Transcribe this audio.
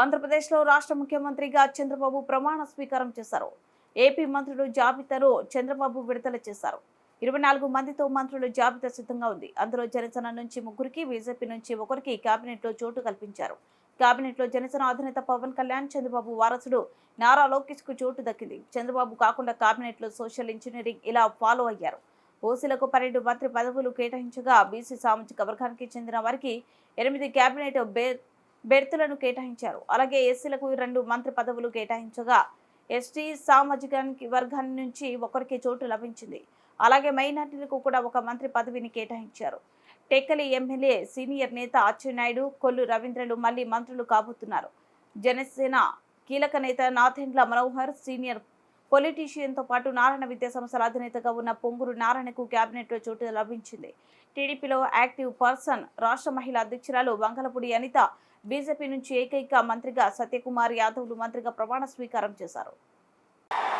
ఆంధ్రప్రదేశ్లో రాష్ట్ర ముఖ్యమంత్రిగా చంద్రబాబు ప్రమాణ స్వీకారం చేశారు. ఏపీ మంత్రులు జాబితాను చంద్రబాబు విడుదల చేశారు. ఇరవై నాలుగు మందితో మంత్రులు జాబితా సిద్ధంగా ఉంది. అందులో జనసేన నుంచి ముగ్గురికి బీజేపీ నుంచి ఒకరికి కేబినెట్లో చోటు కల్పించారు. కేబినెట్లో జనసేన అధినేత పవన్ కళ్యాణ్ చంద్రబాబు వారసుడు నారా లోకేష్కు చోటు దక్కింది. చంద్రబాబు కాకుండా కేబినెట్లో సోషల్ ఇంజనీరింగ్ ఇలా ఫాలో అయ్యారు. ఓసీలకు పన్నెండు మంత్రి పదవులు కేటాయించగా బీసీ సామాజిక వర్గానికి చెందిన వారికి ఎనిమిది కేబినెట్ బే బెర్తులను కేటాయించారు. అలాగే ఎస్సీలకు రెండు మంత్రి పదవులు కేటాయించగా ఎస్టీ సామాజిక వర్గాన్ని నుంచి ఒకరికి చోటు లభించింది. అలాగే మైనార్టీలకు కూడా ఒక మంత్రి పదవిని కేటాయించారు. టెక్కలి ఎమ్మెల్యే సీనియర్ నేత అచ్చెన్నాయుడు కొల్లు రవీంద్రలు మళ్ళీ మంత్రులు కాబోతున్నారు. జనసేన కీలక నేత నాథెండ్ల మనోహర్ సీనియర్ పొలిటీషియన్తో పాటు నారాయణ విద్యా సంస్థల అధినేతగా ఉన్న పొంగురు నారాయణకు కేబినెట్లో చోటు లభించింది. టీడీపీలో యాక్టివ్ పర్సన్ రాష్ట్ర మహిళా అధ్యక్షురాలు వంగలపూడి అనిత బీజేపీ నుంచి ఏకైక మంత్రిగా సత్యకుమార్ యాదవ్లు మంత్రిగా ప్రమాణ స్వీకారం చేశారు.